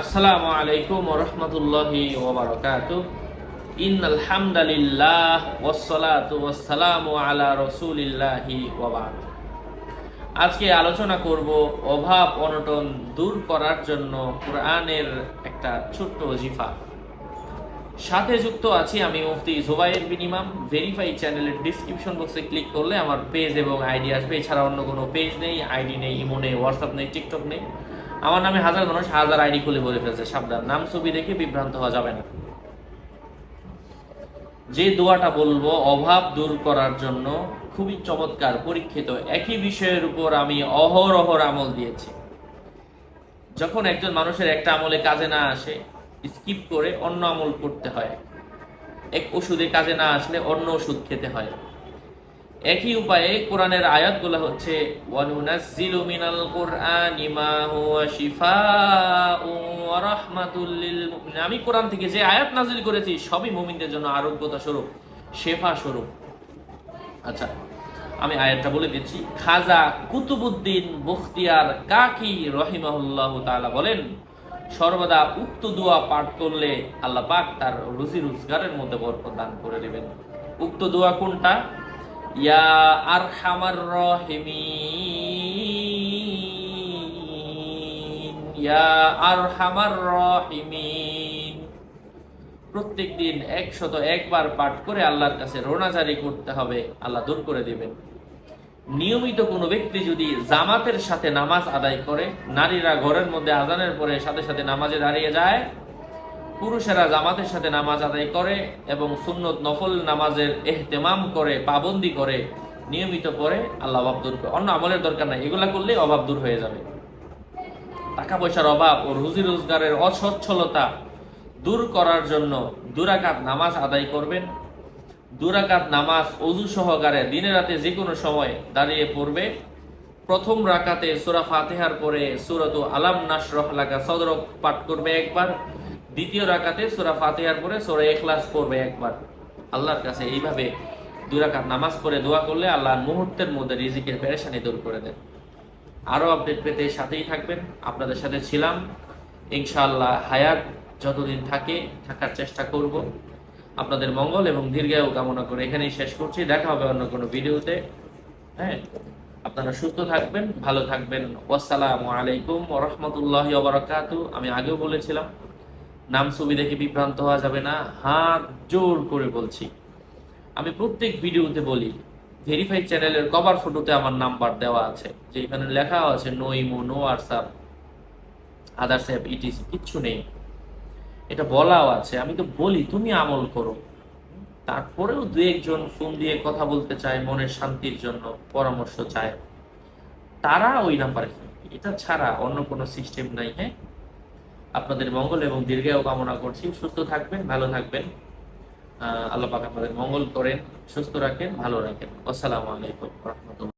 আসসালামু আলাইকুম রহমতুল্লাহি ওবরাকাত ইন্নাল হামদালিল্লাহ ওয়াসসালাতু ওয়াসসালামু আলা রাসূলিল্লাহি ওয়া বাদ। আজকে আলোচনা করব অভাব অনটন দূর করার জন্য কোরআনের একটা ছোট্ট ওজিফা। সাথে যুক্ত আছি আমি মুফতি জুবাইর বিন ইমাম। ভেরিফাই চ্যানেলের ডিসক্রিপশন বক্সে ক্লিক করলে আমার পেজ এবং আইডি আসবে। এছাড়া অন্য কোনো পেজ নেই আইডি নেই ইমো নেই হোয়াটসঅ্যাপ নেই টিকটক নেই। আমার নামে হাজার মানুষ হাজার আইডি খুলে বলে ফেলছে, সাবধান। নাম ছবি দেখে বিভ্রান্ত হওয়া যাবে না। যে দোয়াটা বলব, অভাব দূর করার জন্য খুবই চমৎকার, পরীক্ষিত। একই বিষয়ের উপর আমি অহরহর আমল দিয়েছি। যখন একজন মানুষের একটা আমলে কাজে না আসে, স্কিপ করে অন্য আমল করতে হয়। এক ওষুধে কাজে না আসলে অন্য ওষুধ খেতে হয়। একই উপায়ে কোরআনের আয়াতগুলো হচ্ছে, ওয়ানুনাজ্জিলু মিনাল কুরআনি মা হুয়া শিফাউন ওয়া রাহমাতুল লিল মুমিনিন। আমি কোরআন থেকে যে আয়াত নাজিল করেছি, সবই মুমিনদের জন্য আরোগ্যতা স্বরূপ, শেফা স্বরূপ। আচ্ছা আমি আয়াতটা বলে দিচ্ছি। খাজা কুতুবুদ্দিন বখতিয়ার কাকি রহিমাহুল্লাহ তাআলা বলেন, সর্বদা উক্ত দোয়া পাঠ করলে আল্লাহ পাক তার রুজি রোজগারের মধ্যে বরকত দান করে দেবেন। উক্ত দোয়া কোনটা? ইয়া আরহামার রহিমিন, ইয়া আরহামার রহিমিন। প্রত্যেক দিন একশত একবার পাঠ করে আল্লাহর কাছে রোনাজারি করতে হবে, আল্লাহ দূর করে দেবেন। নিয়মিত কোনো ব্যক্তি যদি জামাতের সাথে নামাজ আদায় করে, নারীরা ঘরের মধ্যে আজানের পরে সাথে সাথে নামাজে দাঁড়িয়ে যায় পুরুষেরা জামাতের সাথে নামাজ আদায় করে এবং সুন্নত নফল নামাজের এহতেমাম করে, পাবন্দি করে, নিয়মিত পরে আল্লাহ অভাব দূর করে। অন্য আমলের দরকার নাই। এগুলা করলেই অভাব দূর হয়ে যাবে। টাকা পয়সার অভাব ও রুজি রোজগারের অসচ্ছলতা দূর করার জন্য দুরাকাত নামাজ আদায় করবেন। দুরাকাত নামাজ অজু সহকারে দিনে রাতে যে কোনো সময় দাঁড়িয়ে পড়বে। প্রথম রাকাতে সুরা ফাতেহার পরে সুরত আলাম নাসরহ লাগা সদরক পাঠ করবে একবার। দ্বিতীয় রাকাতে সোরা ফাতেহার পরে সোরা এখলাস পড়বে একবার। আল্লাহর কাছে এইভাবে দুরাকাত নামাজ পড়ে দোয়া করলে আল্লাহ মুহূর্তের মধ্যে রিজিকের পেরেশানি দূর করে দেন। আরও আপডেট পেতে সাথেই থাকবেন। আপনাদের সাথে ছিলাম। ইনশাআল্লাহ হায়াত যতদিন থাকে, থাকার চেষ্টা করব। আপনাদের মঙ্গল এবং দীর্ঘায়ু কামনা করে এখানেই শেষ করছি। দেখা হবে অন্য কোনো ভিডিওতে। হ্যাঁ আপনারা সুস্থ থাকবেন, ভালো থাকবেন। ওয়াসসালামু আলাইকুম ওরহমতুল্লাহ বারাকাতু আমি আগেও বলেছিলাম নাম ছবি দেখে বিভ্রান্ত হওয়া যাবে না। হাত জোর করে বলছি। আমি প্রত্যেক ভিডিওতে বলি ভেরিফাইড চ্যানেলের কভার ফটোতে আমার নাম্বার দেওয়া আছে যেখানে লেখা আছে no imo no WhatsApp others app etc কিচ্ছু নেই। এটা বলাও আছে, আমি তো বলি, তুমি আমল করো। তারপরেও দু একজন ফোন দিয়ে কথা বলতে চায়, মনের শান্তির জন্য পরামর্শ চায়। তারা ওই নাম্বারে এটা ছাড়া অন্য কোনো সিস্টেম নাই হ্যাঁ? আপনাদের মঙ্গল এবং দীর্ঘায়ু কামনা করছি। সুস্থ থাকবেন, ভালো থাকবেন। আল্লাহ পাক আপনাদের মঙ্গল করেন, সুস্থ রাখেন, ভালো রাখেন। আসসালামু আলাইকুম রহমতুল্লাহ।